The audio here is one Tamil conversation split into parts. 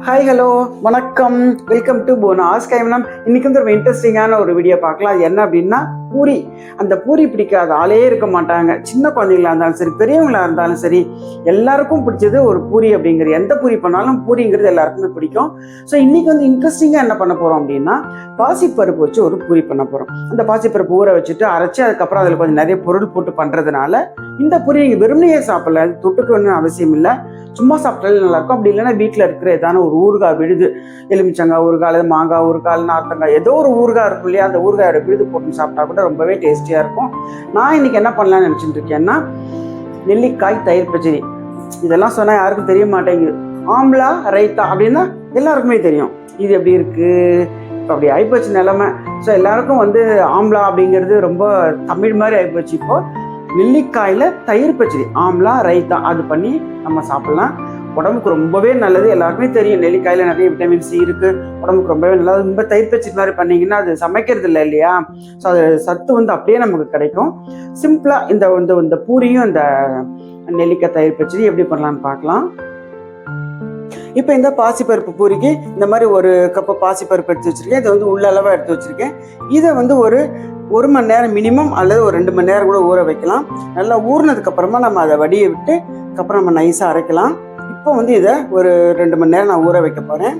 ஹாய் ஹலோ வணக்கம். வெல்கம் டு போனாஸ் கைமனம் இன்னைக்கு வந்து ரொம்ப இன்ட்ரெஸ்டிங்கான ஒரு வீடியோ பார்க்கலாம். அது என்ன அப்படின்னா பூரி. அந்த பூரி பிடிக்காத ஆளே இருக்க மாட்டாங்க. சின்ன குழந்தைங்களா இருந்தாலும் சரி பெரியவங்களா இருந்தாலும் சரி எல்லாருக்கும் பிடிச்சது ஒரு பூரி அப்படிங்கிறது எந்த பூரி பண்ணாலும் பூரிங்கிறது எல்லாருக்குமே பிடிக்கும். ஸோ இன்னைக்கு வந்து இன்ட்ரெஸ்டிங்காக என்ன பண்ண போகிறோம் அப்படின்னா பாசிப்பருப்பு வச்சு ஒரு பூரி பண்ண போகிறோம் அந்த பாசிப்பருப்பு ஊற வச்சுட்டு அரைச்சி அதுக்கப்புறம் அதில் கொஞ்சம் நிறைய பொருள் போட்டு பண்ணுறதுனால இந்த பூரி நீங்கள் வெறுமனையே சாப்பிடல தொட்டுக்கு தொட்டுக்கணும்னு அவசியம் இல்லை. சும்மா சாப்பிட்டாலே நல்லா இருக்கும். அப்படி இல்லைன்னா வீட்டில் இருக்கிற ஏதான ஒரு ஊறுகாய் விழுது எலுமிச்சங்காய் ஊறுகாய் அல்லது மாங்காய் ஊறுகாய் நார்த்தங்காய் ஏதோ ஒரு ஊறுகாய் இருக்கும் இல்லையா அந்த ஊறுகாயோட விழுது போட்டு சாப்பிட்டா கூட ரொம்பவே டேஸ்டியாக இருக்கும். நான் இன்னைக்கு என்ன பண்ணலாம்னு நினச்சிட்டு இருக்கேன்னா நெல்லிக்காய் தயிர் பச்சடி இதெல்லாம் சொன்னால் யாருக்கும் தெரிய மாட்டேங்குது. ஆம்லா ரைத்தா அப்படின்னா எல்லாருக்குமே தெரியும். இது எப்படி இருக்குது இப்போ அப்படி ஆகிப்போச்சு நிலமை. ஸோ எல்லாருக்கும் வந்து ஆம்லா அப்படிங்கிறது ரொம்ப தமிழ் மாதிரி ஆகிப்போச்சு இப்போ. நெல்லிக்காயில் தயிர் பச்சடி ஆம்லா ரைத்தா அது பண்ணி நம்ம சாப்பிட்லாம். உடம்புக்கு ரொம்பவே நல்லது. எல்லாருக்குமே தெரியும். நெல்லிக்காயில் நிறைய விட்டமின் சி இருக்குது உடம்புக்கு ரொம்பவே நல்லது. ரொம்ப தயிர் பச்சடி மாதிரி பண்ணிங்கன்னா அது சமைக்கிறது இல்லை இல்லையா? ஸோ அது சத்து வந்து அப்படியே நமக்கு கிடைக்கும். சிம்பிளாக இந்த இந்த இந்த பூரியும் இந்த நெல்லிக்காய் தயிர் பச்சடி எப்படி பண்ணலாம்னு பார்க்கலாம். இப்போ இந்த பாசிப்பருப்பு பூரிக்கு இந்த மாதிரி ஒரு கப்பு பாசிப்பருப்பு எடுத்து வச்சுருக்கேன். இதை வந்து உள்ள அளவாக எடுத்து வச்சுருக்கேன். இதை வந்து ஒரு ஒரு மணி நேரம் மினிமம் அல்லது ஒரு ரெண்டு மணி நேரம் கூட ஊற வைக்கலாம். நல்லா ஊறினதுக்கப்புறமா நம்ம அதை வடியை விட்டு அப்புறம் நம்ம நைஸாக அரைக்கலாம். இப்போ வந்து இதை ஒரு ரெண்டு மணி நேரம் நான் ஊற வைக்க போகிறேன்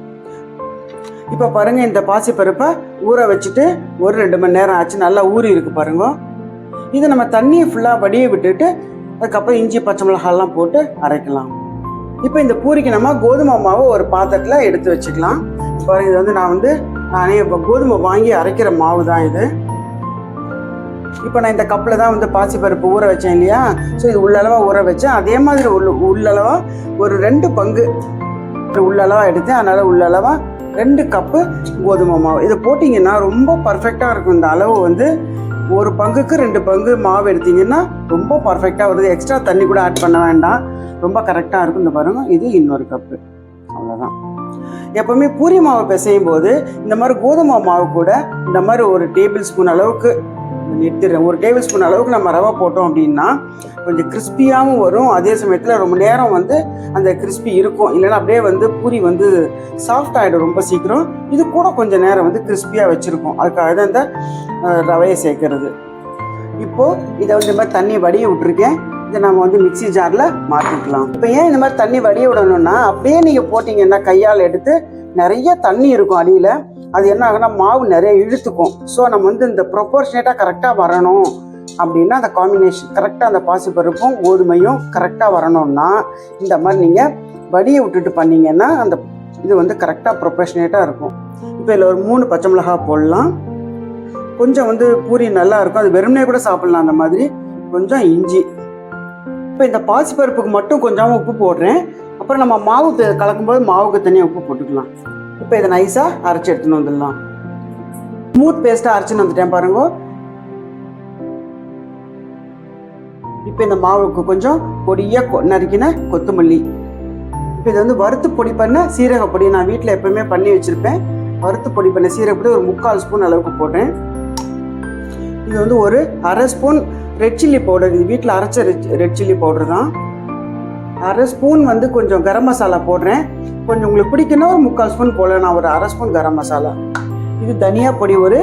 இப்போ பாருங்கள் இந்த பாசிப்பருப்பை ஊற வச்சுட்டு ஒரு ரெண்டு மணி நேரம் ஆச்சு. நல்லா ஊறி இருக்கு பாருங்க. இதை நம்ம தண்ணியை ஃபுல்லாக வடிய விட்டுட்டு அதுக்கப்புறம் இஞ்சி பச்சை மிளகாலாம் போட்டு அரைக்கலாம். இப்போ இந்த பூரிக்கு நம்ம கோதுமை மாவை ஒரு பாத்திரத்தில் எடுத்து வச்சுக்கலாம். பாருங்கள் இது வந்து நான் வந்து நானே இப்போ கோதுமை வாங்கி அரைக்கிற மாவு தான் இது. இப்போ நான் இந்த கப்பில் தான் வந்து பாசிப்பருப்பு ஊற வச்சேன் இல்லையா? ஸோ இது உள்ளளவாக ஊற வச்சேன் அதே மாதிரி உள்ள உள்ளளவாக ஒரு ரெண்டு பங்கு உள்ளளவாக எடுத்தேன் அதனால் உள்ளளவாக ரெண்டு கப்பு கோதுமை மாவு. இதை போட்டிங்கன்னா ரொம்ப பர்ஃபெக்டாக இருக்கும். இந்த அளவு வந்து ஒரு பங்குக்கு ரெண்டு பங்கு மாவு எடுத்தீங்கன்னா ரொம்ப பர்ஃபெக்டாக வருது. எக்ஸ்ட்ரா தண்ணி கூட ஆட் பண்ண வேண்டாம். ரொம்ப கரெக்டாக இருக்கும். இந்த பாருங்க. இது இன்னொரு கப்பு. அவ்வளோதான் எப்போவுமே பூரி மாவு பிசையும் போது இந்த மாதிரி கோதுமை மாவு கூட இந்த மாதிரி ஒரு டேபிள் ஸ்பூன் அளவுக்கு எடுத்துடுறேன் ஒரு டேபிள் ஸ்பூன் அளவுக்கு நம்ம ரவை போட்டோம் அப்படின்னா கொஞ்சம் கிறிஸ்பியாகவும் வரும். அதே சமயத்தில் ரொம்ப நேரம் வந்து அந்த கிறிஸ்பி இருக்கும். இல்லைன்னா அப்படியே வந்து பூரி வந்து சாஃப்ட் ஆகிடும் ரொம்ப சீக்கிரம். இது கூட கொஞ்சம் நேரம் வந்து கிறிஸ்பியாக வச்சுருக்கோம். அதுக்காக தான் இந்த ரவையை சேர்க்கறது. இப்போது இதை வந்து இந்த மாதிரி தண்ணி வடிய விட்டுருக்கேன். இதை நம்ம வந்து மிக்ஸி ஜாரில் மாற்றிக்கலாம் இப்போ ஏன் இந்த மாதிரி தண்ணி வடிய விடணும்னா அப்படியே நீங்கள் போட்டிங்கன்னா கையால் எடுத்து நிறைய தண்ணி இருக்கும் அடியில். அது என்ன ஆகுனா மாவு நிறைய இழுத்துக்கும். ஸோ நம்ம வந்து இந்த ப்ரொபோர்ஷனேட்டாக கரெக்டாக வரணும் அப்படின்னா அந்த காம்பினேஷன் கரெக்டாக அந்த பாசிப்பருப்பும் கோதுமையும் கரெக்டாக வரணும்னா இந்த மாதிரி நீங்கள் வடியை விட்டுட்டு பண்ணீங்கன்னா அந்த இது வந்து கரெக்டாக ப்ரொபோர்ஷனேட்டாக இருக்கும். இப்போ இதில் ஒரு மூணு பச்சை மிளகாய் போடலாம். கொஞ்சம் வந்து பூரி நல்லா இருக்கும். அது வெறுமனே கூட சாப்பிட்லாம். அந்த மாதிரி கொஞ்சம் இஞ்சி. இப்போ இந்த பாசிப்பருப்புக்கு மட்டும் கொஞ்சம் உப்பு போடுறேன். அப்புறம் நம்ம மாவு த- கலக்கும்போது மாவுக்கு தனியாக உப்பு போட்டுக்கலாம். இப்போ இதை நைஸாக அரைச்சி எடுத்துன்னு வந்துடலாம். ஸ்மூத் பேஸ்ட்டாக அரைச்சின்னு வந்துட்டேன் பாருங்க. இப்போ இந்த மாவுக்கு கொஞ்சம் பொடியாக கொ நறுக்கின கொத்தமல்லி. இப்போ இது வந்து வறுத்து பொடி பண்ண சீரக பொடி நான் வீட்டில் எப்பவுமே பண்ணி வச்சுருப்பேன். வறுத்து பொடி பண்ண சீரக பொடி ஒரு முக்கால் ஸ்பூன் அளவுக்கு போட்டேன் இது வந்து ஒரு அரை ஸ்பூன் ரெட் சில்லி பவுடர். இது வீட்டில் அரைச்ச ரெட் ரெட் சில்லி பவுடர் தான். அரை ஸ்பூன் வந்து கொஞ்சம் கரம் மசாலா போடுறேன். கொஞ்சம் உங்களுக்கு பிடிக்குன்னா ஒரு முக்கால் ஸ்பூன் போடல நான் ஒரு அரை ஸ்பூன் கரம் மசாலா. இது தனியா பொடி ஒரு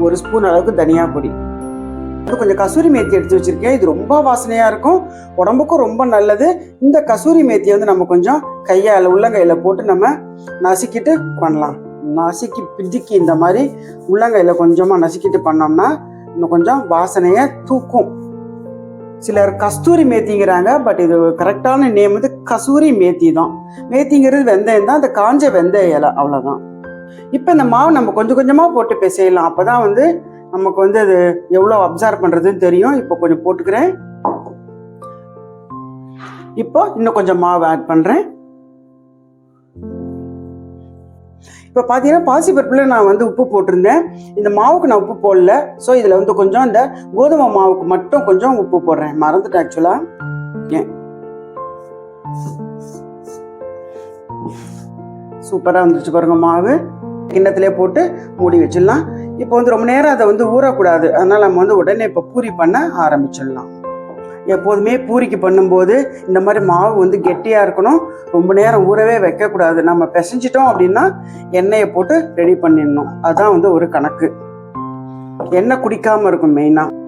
ஒரு ஸ்பூன் அளவுக்கு தனியா பொடி. கொஞ்சம் கசூரி மேத்தி எடுத்து வச்சிருக்கேன். இது ரொம்ப வாசனையாக இருக்கும். உடம்புக்கும் ரொம்ப நல்லது. இந்த கசூரி மேத்தியை வந்து நம்ம கொஞ்சம் கையால் உள்ளங்கையில் போட்டு நம்ம நசுக்கிட்டு பண்ணலாம். நசுக்கி பிதுக்கி இந்த மாதிரி உள்ளங்கையில் கொஞ்சமாக நசுக்கிட்டு பண்ணோம்னா இன்னும் கொஞ்சம் வாசனையை தூக்கும். சிலர் கஸ்தூரி மேத்திங்கிறாங்க பட் இது கரெக்டான நேம் வந்து கசூரி மேத்தி தான். மேத்திங்கிறது வெந்தயம் தான் அந்த காஞ்ச வெந்தய இலை அவ்வளோதான் இப்போ இந்த மாவு நம்ம கொஞ்சம் கொஞ்சமாக போட்டு பிசையலாம். அப்போ தான் வந்து நமக்கு வந்து அது எவ்வளோ அப்சர்வ் பண்ணுறதுன்னு தெரியும். இப்போ கொஞ்சம் போட்டுக்கிறேன். இப்போ இன்னும் கொஞ்சம் மாவு ஆட் பண்ணுறேன் இப்போ பார்த்தீங்கன்னா பாசிப்பருப்பில் நான் வந்து உப்பு போட்டிருந்தேன். இந்த மாவுக்கு நான் உப்பு போடல. ஸோ இதில் வந்து கொஞ்சம் இந்த கோதுமை மாவுக்கு மட்டும் கொஞ்சம் உப்பு போடுறேன். மறந்துட்டேன் ஆக்சுவலாக சூப்பராக வந்துருச்சு பாருங்க மாவு. கிண்ணத்திலே போட்டு மூடி வச்சிடலாம். இப்போ வந்து ரொம்ப நேரம் அதை வந்து ஊறக்கூடாது. அதனால் நம்ம வந்து உடனே இப்போ பூரி பண்ண ஆரம்பிச்சிடலாம். எப்போதுமே பூரிக்கு பண்ணும்போது இந்த மாதிரி மாவு வந்து கெட்டியாக இருக்கணும். ரொம்ப நேரம் ஊறவே வைக்கக்கூடாது. நம்ம பிசைஞ்சிட்டோம் அப்படின்னா எண்ணெயை போட்டு ரெடி பண்ணிடணும். அதுதான் வந்து ஒரு கணக்கு. எண்ணெய் குடிக்காமல் இருக்கும் மெயினாக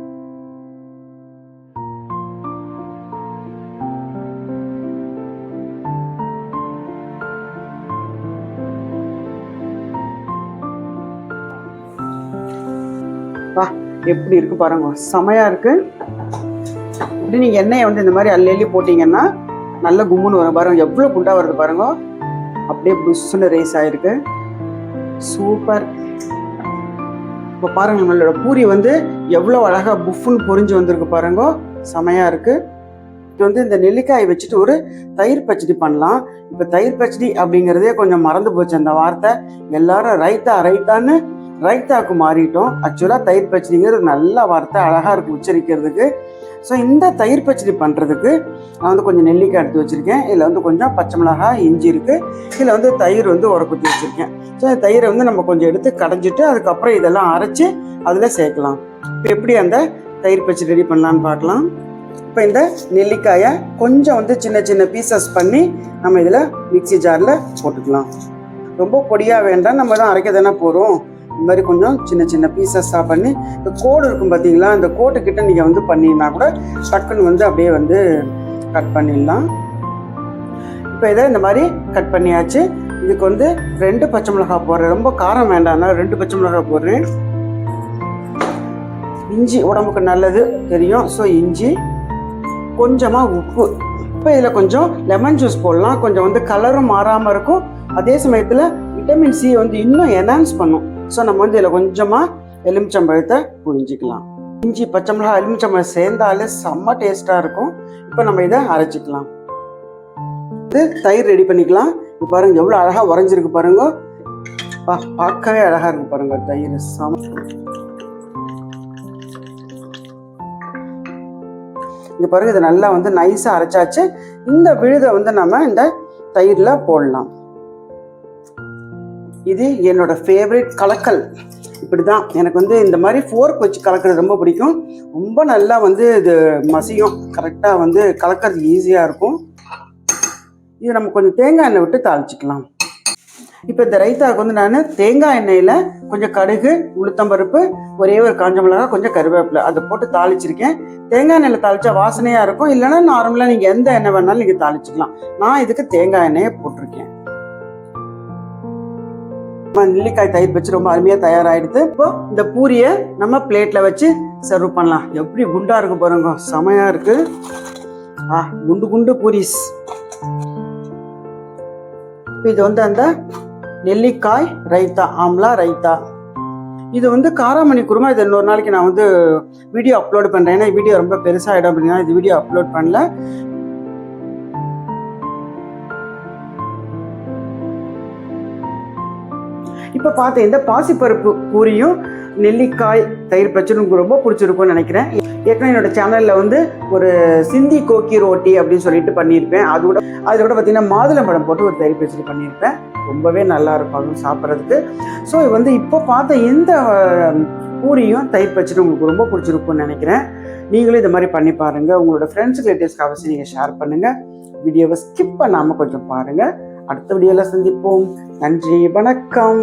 வா எப்படி இருக்கு பாருங்க. செமையா இருக்கு. அப்படி நீங்கள் எண்ணெயை வந்து இந்த மாதிரி அள்ளி அள்ளி நல்ல கும்முன்னு வரும் பாருங்க. எவ்வளோ குண்டாக வருது பாருங்க. அப்படியே புஷ்ஷுன்னு ரேஸ் ஆகிருக்கு சூப்பர் இப்போ பாருங்க நம்மளோட பூரி வந்து எவ்வளோ அழகாக புஃப்னு பொரிஞ்சு வந்திருக்கு பாருங்க. செமையாக இருக்குது இப்போ வந்து இந்த நெல்லிக்காயை வச்சுட்டு ஒரு தயிர் பச்சடி பண்ணலாம். இப்போ தயிர் பச்சடி அப்படிங்கிறதே கொஞ்சம் மறந்து போச்சு அந்த வார்த்தை. எல்லாரும் ரைத்தா ரைத்தான்னு ரைத்தாக்கு மாறிட்டோம். ஆக்சுவலாக தயிர் பச்சடிங்கிறது ஒரு நல்ல வார்த்தை அழகாக இருக்குது உச்சரிக்கிறதுக்கு. ஸோ இந்த தயிர் பச்சடி பண்ணுறதுக்கு நான் வந்து கொஞ்சம் நெல்லிக்காய் எடுத்து வச்சுருக்கேன். இதில் வந்து கொஞ்சம் பச்சை மிளகாய் இஞ்சி இருக்குது இதில் வந்து தயிர் வந்து உரக்குத்தி வச்சுருக்கேன். ஸோ இந்த தயிரை வந்து நம்ம கொஞ்சம் எடுத்து கடைஞ்சிட்டு அதுக்கப்புறம் இதெல்லாம் அரைச்சி அதில் சேர்க்கலாம். இப்போ எப்படி அந்த தயிர் பச்சடி ரெடி பண்ணலான்னு பார்க்கலாம். இப்போ இந்த நெல்லிக்காயை கொஞ்சம் வந்து சின்ன சின்ன பீசஸ் பண்ணி நம்ம இதில் மிக்ஸி ஜாரில் போட்டுக்கலாம். ரொம்ப பொடியாக வேண்டாம். நம்ம தான் அரைக்க தானே போகிறோம் இது மாதிரி கொஞ்சம் சின்ன சின்ன பீசஸாக பண்ணி இந்த கோடு இருக்கும் பார்த்தீங்களா அந்த கோட்டுக்கிட்ட நீங்கள் வந்து பண்ணினா கூட டக்குன்னு வந்து அப்படியே வந்து கட் பண்ணிடலாம். இப்போ இதை இந்த மாதிரி கட் பண்ணியாச்சு. இதுக்கு வந்து ரெண்டு பச்சை மிளகாய் போடுறேன். ரொம்ப காரம் வேண்டாம்னா ரெண்டு பச்சை மிளகாய் போடுறேன். இஞ்சி உடம்புக்கு நல்லது தெரியும். ஸோ இஞ்சி கொஞ்சமாக உப்பு. இப்போ இதில் கொஞ்சம் லெமன் ஜூஸ் போடலாம். கொஞ்சம் வந்து கலரும் மாறாமல் இருக்கும். அதே சமயத்தில் விட்டமின் சி வந்து இன்னும் என்ஹான்ஸ் பண்ணும். ஸோ நம்ம வந்து இதில் கொஞ்சமாக எலுமிச்சம்பழத்தை புழிஞ்சிக்கலாம். இஞ்சி பச்சை மிளகா எலுமிச்சம்பழம் சேர்ந்தாலே செம்ம டேஸ்ட்டாக இருக்கும். இப்போ நம்ம இதை அரைச்சிக்கலாம். இது தயிர் ரெடி பண்ணிக்கலாம். இப்போ பாருங்கள் எவ்வளோ அழகாக உறைஞ்சிருக்கு பாருங்க. பா பார்க்கவே அழகாக இருக்கு பாருங்கள் தயிர் சம இங்கே பாருங்கள் இதை நல்லா வந்து நைஸாக அரைச்சாச்சு. இந்த விழுதை வந்து நம்ம இந்த தயிரில் போடலாம். இது என்னோட ஃபேவரட் கலக்கல். இப்படி தான் எனக்கு வந்து இந்த மாதிரி ஃபோர்க் வச்சு கலக்கிறது ரொம்ப பிடிக்கும். ரொம்ப நல்லா வந்து இது மசியும். கரெக்டாக வந்து கலக்கிறது ஈஸியாக இருக்கும். இது நம்ம கொஞ்சம் தேங்காய் எண்ணெய் விட்டு தாளிச்சிக்கலாம். இப்போ இந்த ரைத்தாவுக்கு வந்து நான் தேங்காய் எண்ணெயில் கொஞ்சம் கடுகு உளுத்தம்பருப்பு ஒரே ஒரு காஞ்ச மிளகாய் கொஞ்சம் கருவேப்பிலை அதை போட்டு தாளிச்சிருக்கேன். தேங்காய் எண்ணெயில் தாளிச்சா வாசனையாக இருக்கும். இல்லைன்னா நார்மலாக நீங்கள் எந்த எண்ணெய் வேணாலும் நீங்கள் தாளிச்சிக்கலாம். நான் இதுக்கு தேங்காய் எண்ணெயை போட்டிருக்கேன். நெல்லிக்காய் தயிர் வச்சு ரொம்ப அருமையாக தயாராகிடுது இப்போ இந்த பூரியை நம்ம பிளேட்டில் வச்சு சர்வ் பண்ணலாம். எப்படி குண்டா இருக்கு பாருங்க. செமையாக இருக்கு. ஆ குண்டு குண்டு பூரிஸ். இது வந்து அந்த நெல்லிக்காய் ரைத்தா ஆம்லா ரைத்தா. இது வந்து காராமணி குருமா. இது இன்னொரு நாளைக்கு நான் வந்து வீடியோ அப்லோட் பண்ணுறேன் ஏன்னா வீடியோ ரொம்ப பெருசாகிடும் அப்படின்னா இது வீடியோ அப்லோட் பண்ணல. இப்போ பார்த்த இந்த பாசிப்பருப்பு பூரியும் நெல்லிக்காய் தயிர் பச்சடி உங்களுக்கு ரொம்ப பிடிச்சிருக்கும்னு நினைக்கிறேன். ஏற்கனவே என்னோட சேனலில் வந்து ஒரு சிந்தி கோக்கி ரோட்டி அப்படின்னு சொல்லிட்டு பண்ணியிருப்பேன். அது கூட அதில் பார்த்தீங்கன்னா மாதுளம்பழம் போட்டு ஒரு தயிர் பச்சடி பண்ணியிருப்பேன். ரொம்பவே நல்லா இருக்கும் அதுவும் சாப்பிட்றதுக்கு. ஸோ வந்து இப்போ பார்த்த இந்த பூரியும் தயிர் பச்சடி உங்களுக்கு ரொம்ப பிடிச்சிருக்கும்னு நினைக்கிறேன். நீங்களும் இந்த மாதிரி பண்ணி பாருங்கள் உங்களோட ஃப்ரெண்ட்ஸ் ரிலேட்டிவ்ஸ்க்கு அவசியம் நீங்கள் ஷேர் பண்ணுங்கள் வீடியோவை ஸ்கிப் பண்ணாமல் கொஞ்சம் பாருங்கள் அடுத்த வீடியோல சந்திப்போம். நன்றி வணக்கம்.